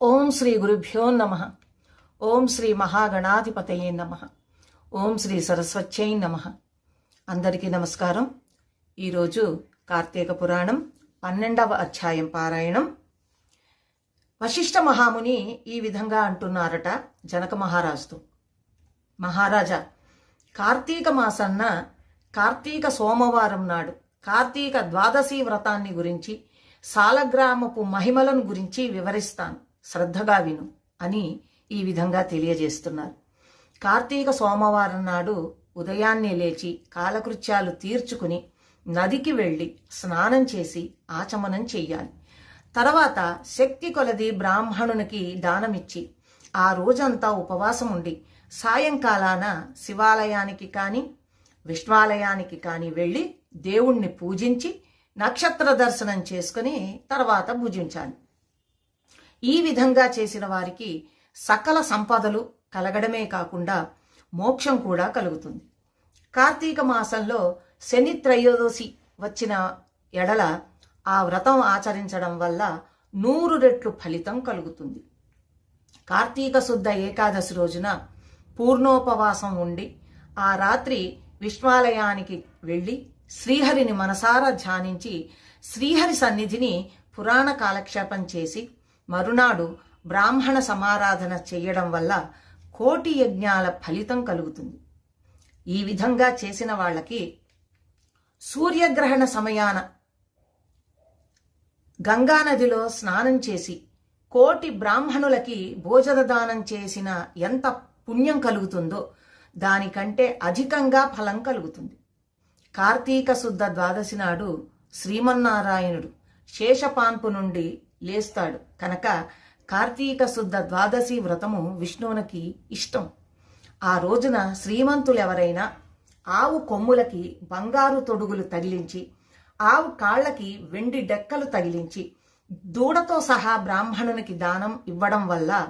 ఓం శ్రీ గురుభ్యో నమ. ఓం శ్రీ మహాగణాధిపతయే నమ. ఓం శ్రీ సరస్వత్యై నమ. అందరికీ నమస్కారం. ఈరోజు కార్తీక పురాణం పన్నెండవ అధ్యాయం పారాయణం. వశిష్ఠ మహాముని ఈ విధంగా అంటున్నారట జనక మహారాజుతో. మహారాజా కార్తీక మాసన్న కార్తీక సోమవారం నాడు కార్తీక ద్వాదశి వ్రతాన్ని గురించి సాలగ్రామపు మహిమలను గురించి వివరిస్తాను. శ్రద్ధగా విను అని ఈ విధంగా తెలియజేస్తున్నారు. కార్తీక సోమవారం నాడు ఉదయాన్నే లేచి కాలకృత్యాలు తీర్చుకుని నదికి వెళ్ళి స్నానం చేసి ఆచమనం చెయ్యాలి. తర్వాత శక్తి కొలది బ్రాహ్మణునికి దానమిచ్చి ఆ రోజంతా ఉపవాసం ఉండి సాయంకాలాన శివాలయానికి కానీ విష్ణాలయానికి కానీ వెళ్ళి దేవుణ్ణి పూజించి నక్షత్ర దర్శనం చేసుకుని తర్వాత భుజించాలి. ఈ విధంగా చేసిన వారికి సకల సంపదలు కలగడమే కాకుండా మోక్షం కూడా కలుగుతుంది. కార్తీక మాసంలో శని త్రయోదశి వచ్చిన ఎడల ఆ వ్రతం ఆచరించడం వల్ల నూరు రెట్లు ఫలితం కలుగుతుంది. కార్తీక శుద్ధ ఏకాదశి రోజున పూర్ణోపవాసం ఉండి ఆ రాత్రి విశ్వాలయానికి వెళ్ళి శ్రీహరిని మనసారా ధ్యానించి శ్రీహరి సన్నిధిని పురాణ కాలక్షేపం చేసి మరునాడు బ్రాహ్మణ సమారాధన చేయడం వల్ల కోటి యజ్ఞాల ఫలితం కలుగుతుంది. ఈ విధంగా చేసిన వాళ్ళకి సూర్యగ్రహణ సమయాన గంగానదిలో స్నానం చేసి కోటి బ్రాహ్మణులకి భోజన దానం చేసిన ఎంత పుణ్యం కలుగుతుందో దానికంటే అధికంగా ఫలం కలుగుతుంది. కార్తీక శుద్ధ ద్వాదశి నాడు శ్రీమన్నారాయణుడు శేషపాన్పు నుండి లేస్తాడు. కనుక కార్తీక శుద్ధ ద్వాదశి వ్రతము విష్ణువునికి ఇష్టం. ఆ రోజున శ్రీమంతులెవరైనా ఆవు కొమ్ములకి బంగారు తొడుగులు తగిలించి ఆవు కాళ్ళకి వెండి డెక్కలు తగిలించి దూడతో సహా బ్రాహ్మణునికి దానం ఇవ్వడం వల్ల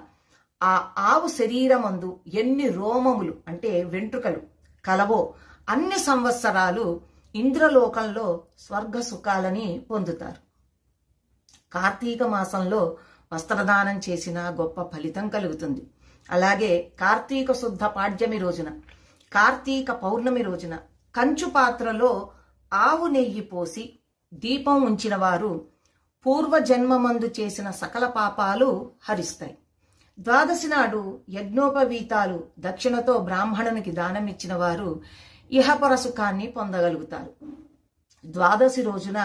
ఆ ఆవు శరీరమందు ఎన్ని రోమములు అంటే వెంట్రుకలు కలవో అన్ని సంవత్సరాలు ఇంద్రలోకంలో స్వర్గ సుఖాలని పొందుతారు. కార్తీక మాసంలో వస్త్రదానం చేసిన గొప్ప ఫలితం కలుగుతుంది. అలాగే కార్తీక శుద్ధ పాడ్యమి రోజున కార్తీక పౌర్ణమి రోజున కంచు పాత్రలో ఆవు నెయ్యి పోసి దీపం ఉంచిన వారు పూర్వజన్మమందు చేసిన సకల పాపాలు హరిస్తాయి. ద్వాదశి నాడు యజ్ఞోపవీతాలు దక్షిణతో బ్రాహ్మణునికి దానమిచ్చిన వారు ఇహపర సుఖాన్ని పొందగలుగుతారు. ద్వాదశి రోజున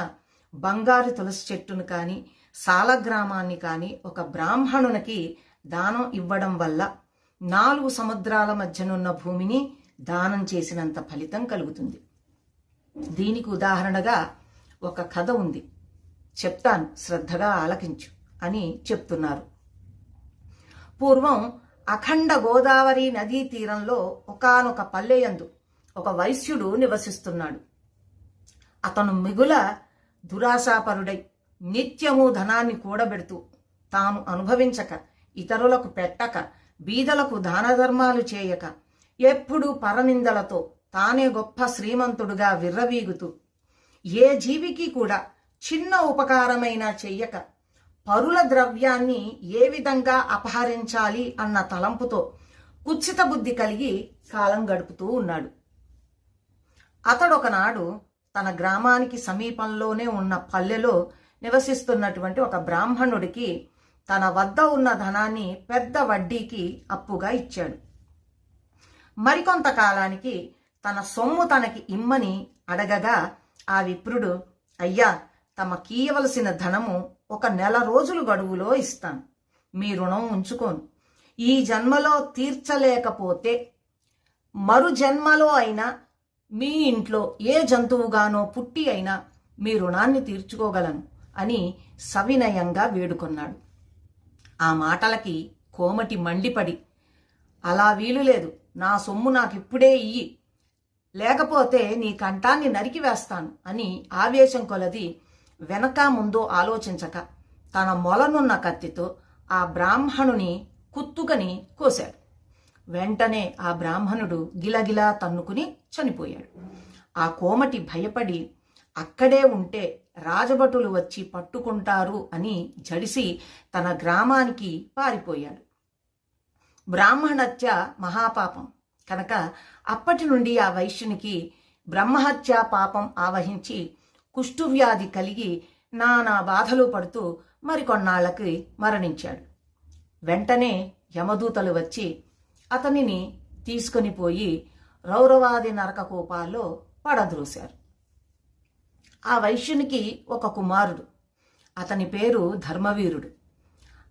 బంగారు తులసి చెట్టును కానీ సాలగ్రామాన్ని కానీ ఒక బ్రాహ్మణునికి దానం ఇవ్వడం వల్ల నాలుగు సముద్రాల మధ్యనున్న భూమిని దానం చేసినంత ఫలితం కలుగుతుంది. దీనికి ఉదాహరణగా ఒక కథ ఉంది. చెప్తాను శ్రద్ధగా ఆలకించు అని చెప్తున్నారు. పూర్వం అఖండ గోదావరి నదీ తీరంలో ఒకనొక పల్లెయందు ఒక వైశ్యుడు నివసిస్తున్నాడు. అతను మిగుల దురాశాపరుడై నిత్యము ధనాన్ని కూడబెడుతూ తాము అనుభవించక ఇతరులకు పెట్టక బీదలకు దాన ధర్మాలు చేయక ఎప్పుడూ పరనిందలతో తానే గొప్ప శ్రీమంతుడుగా విర్రవీగుతూ ఏ జీవికి కూడా చిన్న ఉపకారమైనా చెయ్యక పరుల ద్రవ్యాన్ని ఏ విధంగా అపహరించాలి అన్న తలంపుతో కుచ్చిత బుద్ధి కలిగి కాలం గడుపుతూ ఉన్నాడు. అతడొకనాడు తన గ్రామానికి సమీపంలోనే ఉన్న పల్లెలో నివసిస్తున్నటువంటి ఒక బ్రాహ్మణుడికి తన వద్ద ఉన్న ధనాన్ని పెద్ద వడ్డీకి అప్పుగా ఇచ్చాడు. మరికొంతకాలానికి తన సొమ్ము తనకి ఇమ్మని అడగగా ఆ విప్రుడు అయ్యా తమ కీయవలసిన ధనము ఒక నెల రోజులు గడువులో ఇస్తాను. మీ రుణం ఉంచుకోను. ఈ జన్మలో తీర్చలేకపోతే మరు జన్మలో అయినా మీ ఇంట్లో ఏ జంతువుగానో పుట్టి అయినా మీ రుణాన్ని తీర్చుకోగలను. అని సవినయంగా వేడుకొన్నాడు. ఆ మాటలకి కోమటి మండిపడి అలా వీలు లేదు. నా సొమ్ము నాకిప్పుడే ఇయ్యి. లేకపోతే నీ కంఠాన్ని నరికివేస్తాను అని ఆవేశం కొలది వెనక ముందో ఆలోచించక తన మొలనున్న కత్తితో ఆ బ్రాహ్మణుని కుత్తుకని కోశాడు. వెంటనే ఆ బ్రాహ్మణుడు గిలగిలా తన్నుకుని చనిపోయాడు. ఆ కోమటి భయపడి అక్కడే ఉంటే రాజభటులు వచ్చి పట్టుకుంటారు అని జడిసి తన గ్రామానికి పారిపోయాడు. బ్రాహ్మణత్య మహాపాపం. కనుక అప్పటి నుండి ఆ వైశ్యునికి బ్రహ్మహత్య పాపం ఆవహించి కుష్ఠువ్యాధి కలిగి నానా బాధలు పడుతూ మరికొన్నాళ్ళకి మరణించాడు. వెంటనే యమదూతలు వచ్చి అతనిని తీసుకొని పోయి రౌరవాది నరకకోపాల్లో పడద్రోశారు. ఆ వైశ్యునికి ఒక కుమారుడు. అతని పేరు ధర్మవీరుడు.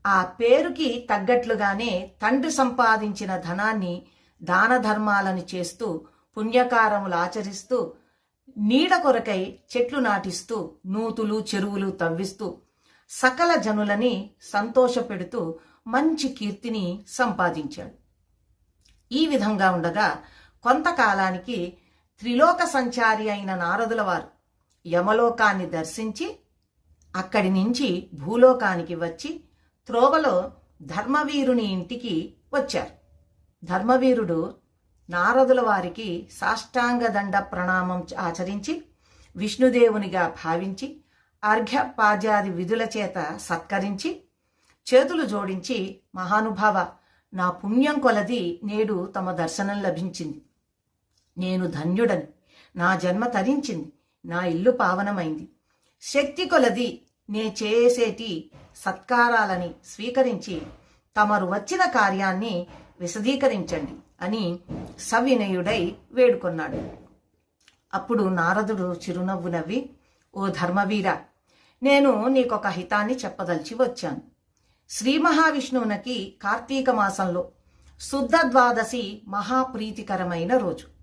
ఆ పేరుకి తగ్గట్లుగానే తండ్రి సంపాదించిన ధనాన్ని దాన ధర్మాలను చేస్తూ పుణ్యకారములు ఆచరిస్తూ నీడ కొరకై చెట్లు నాటిస్తూ నూతులు చెరువులు తవ్విస్తూ సకల జనులని సంతోషపెడుతూ మంచి కీర్తిని సంపాదించాడు. ఈ విధంగా ఉండగా కొంతకాలానికి త్రిలోక సంచారి అయిన నారదుల వారు యమలోకాన్ని దర్శించి అక్కడి నుంచి భూలోకానికి వచ్చి త్రోవలో ధర్మవీరుని ఇంటికి వచ్చారు. ధర్మవీరుడు నారదుల వారికి సాష్టాంగ దండ ప్రణామం ఆచరించి విష్ణుదేవునిగా భావించి అర్ఘ్యపాజాది విధుల చేత సత్కరించి చేతులు జోడించి మహానుభావ నా పుణ్యం కొలది నేడు తమ దర్శనం లభించింది. నేను ధన్యుడని నా జన్మ తరించింది. నా ఇల్లు పావనమైంది. శక్తి కొలది నే చేసేటి సత్కారాలని స్వీకరించి తమరు వచ్చిన కార్యాన్ని విశదీకరించండి అని సవినయుడై వేడుకొన్నాడు. అప్పుడు నారదుడు చిరునవ్వు నవ్వి ఓ ధర్మవీర నేను నీకొక హితాన్ని చెప్పదలిచి వచ్చాను. శ్రీ మహావిష్ణువునకి కార్తీక మాసంలో శుద్ధ ద్వాదశి మహాప్రీతికరమైన రోజు.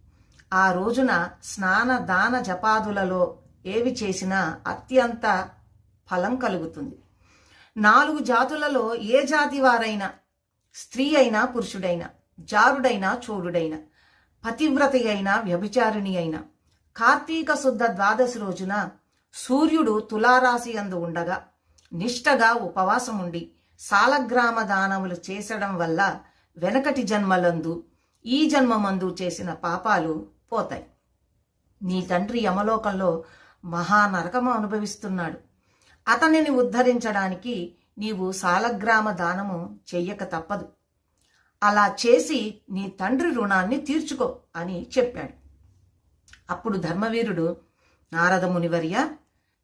ఆ రోజున స్నాన దాన జపాదులలో ఏవి చేసినా అత్యంత ఫలం కలుగుతుంది. నాలుగు జాతులలో ఏ జాతి వారైనా స్త్రీ అయినా పురుషుడైనా జారుడైనా చోడుడైనా పతివ్రత అయినా వ్యభిచారిణి అయినా కార్తీక శుద్ధ ద్వాదశి రోజున సూర్యుడు తులారాశి అందు ఉండగా నిష్టగా ఉపవాసం ఉండి సాలగ్రామ దానములు చేసడం వల్ల వెనకటి జన్మలందు ఈ జన్మమందు చేసిన పాపాలు పోతాయి. నీ తండ్రి యమలోకంలో మహానరకము అనుభవిస్తున్నాడు. అతనిని ఉద్ధరించడానికి నీవు సాలగ్రామ దానము చెయ్యక తప్పదు. అలా చేసి నీ తండ్రి రుణాన్ని తీర్చుకో అని చెప్పాడు. అప్పుడు ధర్మవీరుడు నారద మునివర్య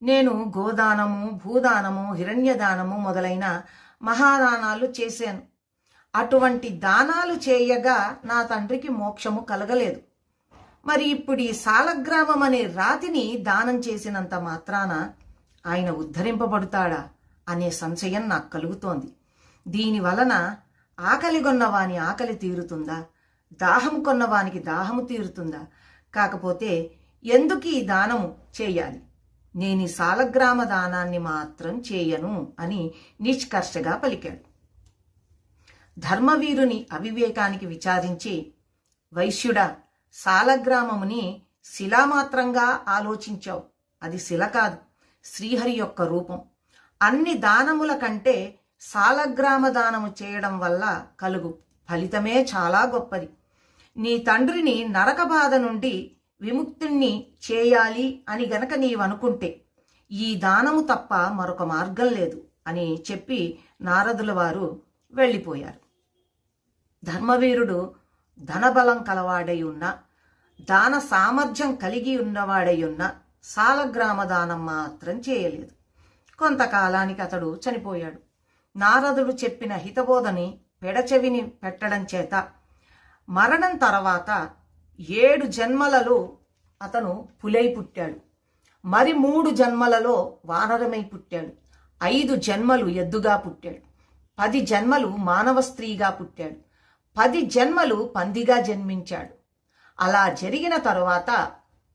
నేను గోదానము భూదానము హిరణ్యదానము మొదలైన మహాదానాలు చేశాను. అటువంటి దానాలు చేయగా నా తండ్రికి మోక్షము కలగలేదు. మరి ఇప్పుడు ఈ సాలగ్రామం అనే రాతిని దానం చేసినంత మాత్రాన ఆయన ఉద్ధరింపబడతాడా అనే సంశయం నాకు కలుగుతోంది. దీని వలన ఆకలి కొన్నవాని ఆకలి తీరుతుందా? దాహం కొన్నవానికి దాహము తీరుతుందా? కాకపోతే ఎందుకు ఈ దానము చేయాలి? నేను ఈ సాలగ్రామ దానాన్ని మాత్రం చేయను అని నిష్కర్షగా పలికాడు. ధర్మవీరుని అవివేకానికి విచారించి వైశ్యుడా సాలగ్రామముని శిలామాత్రంగా ఆలోచించావు. అది శిల కాదు శ్రీహరి యొక్క రూపం. అన్ని దానముల కంటే సాలగ్రామ దానము చేయడం వల్ల కలుగు. ఫలితమే చాలా గొప్పది. నీ తండ్రిని నరక బాధ నుండి విముక్తుణ్ణి చేయాలి అని గనక నీవనుకుంటే ఈ దానము తప్ప మరొక మార్గం లేదు అని చెప్పి నారదుల వారు వెళ్ళిపోయారు. ధర్మవీరుడు ధనబలం కలవాడై ఉన్న దాన సామర్థ్యం కలిగి ఉన్నవాడై ఉన్న సాలగ్రామ దానం మాత్రం చేయలేదు. కొంతకాలానికి అతడు చనిపోయాడు. నారదుడు చెప్పిన హితబోధని పెడచెవిని పెట్టడం చేత మరణం తర్వాత ఏడు జన్మలలో అతను పులై పుట్టాడు. మరి మూడు జన్మలలో వానరమై పుట్టాడు. ఐదు జన్మలు ఎద్దుగా పుట్టాడు. పది జన్మలు మానవ స్త్రీగా పుట్టాడు. పది జన్మలు పందిగా జన్మించాడు. అలా జరిగిన తరువాత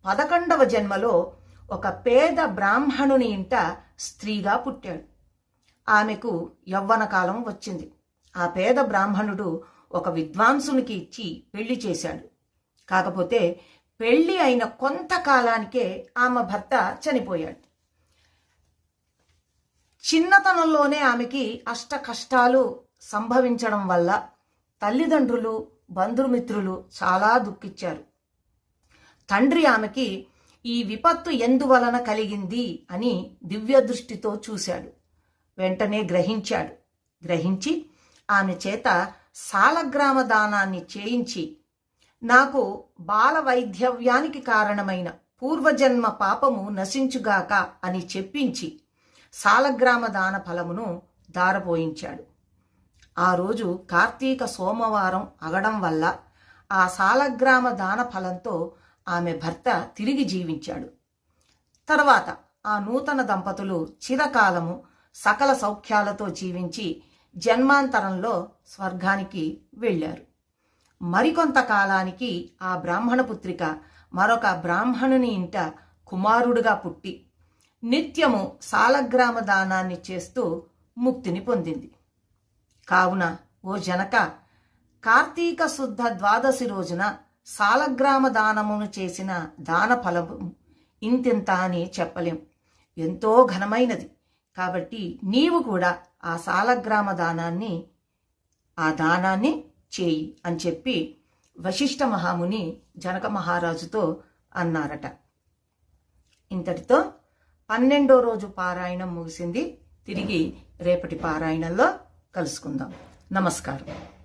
పదకొండవ జన్మలో ఒక పేద బ్రాహ్మణుని ఇంట స్త్రీగా పుట్టాడు. ఆమెకు యవ్వన కాలం వచ్చింది. ఆ పేద బ్రాహ్మణుడు ఒక విద్వాంసునికి ఇచ్చి పెళ్ళి చేశాడు. కాకపోతే పెళ్ళి అయిన కొంతకాలానికే ఆమె భర్త చనిపోయాడు. చిన్నతనంలోనే ఆమెకి అష్ట కష్టాలు సంభవించడం వల్ల తల్లిదండ్రులు బంధుమిత్రులు చాలా దుఃఖిచ్చారు తండ్రి ఆమెకి ఈ విపత్తు ఎందువలన కలిగింది అని దివ్య దృష్టితో చూశాడు. వెంటనే గ్రహించాడు. గ్రహించి ఆమె చేత సాలగ్రామ దానాన్ని చేయించి నాకు బాల వైద్యవ్యానికి కారణమైన పూర్వజన్మ పాపము నశించుగాక అని చెప్పించి సాలగ్రామ దాన ఫలమును దారపోయించాడు. ఆ రోజు కార్తీక సోమవారం అగడం వల్ల ఆ సాలగ్రామ దాన ఫలంతో ఆమె భర్త తిరిగి జీవించాడు. తర్వాత ఆ నూతన దంపతులు చిరకాలము సకల సౌఖ్యాలతో జీవించి జన్మాంతరంలో స్వర్గానికి వెళ్ళారు. మరికొంత కాలానికి ఆ బ్రాహ్మణ పుత్రిక మరొక బ్రాహ్మణుని ఇంట కుమారుడుగా పుట్టి నిత్యము సాలగ్రామ దానాన్ని చేస్తూ ముక్తిని పొందింది. కావున ఓ జనక కార్తీక శుద్ధ ద్వాదశి రోజున సాలగ్రామ దానమును చేసిన దాన ఫలము ఇంతింత అని చెప్పలేం. ఎంతో ఘనమైనది. కాబట్టి నీవు కూడా ఆ సాలగ్రామ దానాన్ని ఆ దానాన్ని చేయి అని చెప్పి వశిష్ఠ మహాముని జనక మహారాజుతో అన్నారట. ఇంతటితో పన్నెండో రోజు పారాయణం ముగిసింది. తిరిగి రేపటి పారాయణంలో కలుసుకుందాం. నమస్కారం.